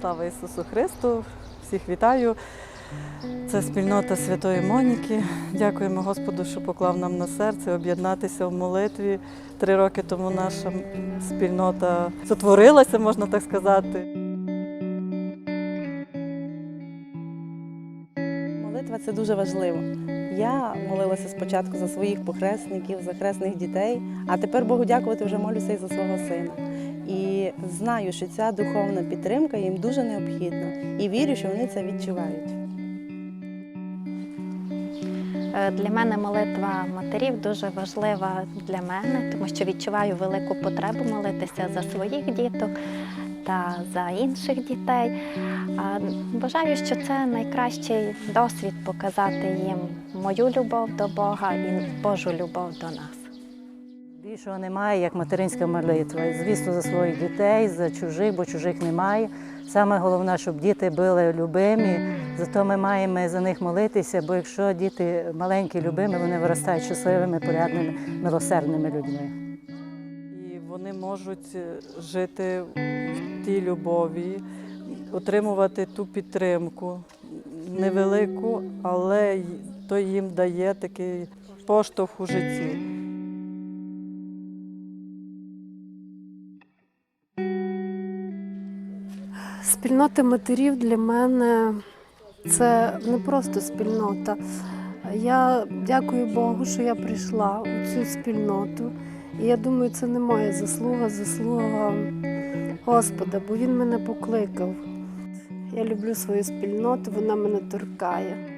Слава Ісусу Христу! Всіх вітаю! Це спільнота Святої Моніки. Дякуємо Господу, що поклав нам на серце об'єднатися в молитві. Три роки тому наша спільнота сотворилася, можна так сказати. Молитва це дуже важливо. Я молилася спочатку за своїх похресників, за хресних дітей, а тепер Богу дякувати вже молюся і за свого сина. І знаю, що ця духовна підтримка їм дуже необхідна. І вірю, що вони це відчувають. Е, Для мене молитва матерів дуже важлива для мене, тому що відчуваю велику потребу молитися за своїх діток та за інших дітей. А, Вважаю, що це найкращий досвід показати їм мою любов до Бога і Божу любов до нас. Більшого немає, як материнська молитва. Звісно, за своїх дітей, за чужих, бо чужих немає. Саме головне, щоб діти були любимі, зато ми маємо за них молитися, бо якщо діти маленькі, любимі, вони виростають щасливими, порядними, милосердними людьми. І вони можуть е, жити в тій любові, отримувати ту підтримку невелику, але то їм дає такий поштовх у житті. Спільнота матерів для мене це не просто спільнота. Я дякую Богу, що я прийшла у цю спільноту. І я думаю, це не моя заслуга, заслуга Господа, бо Він мене покликав. Я люблю свою спільноту, вона мене торкає.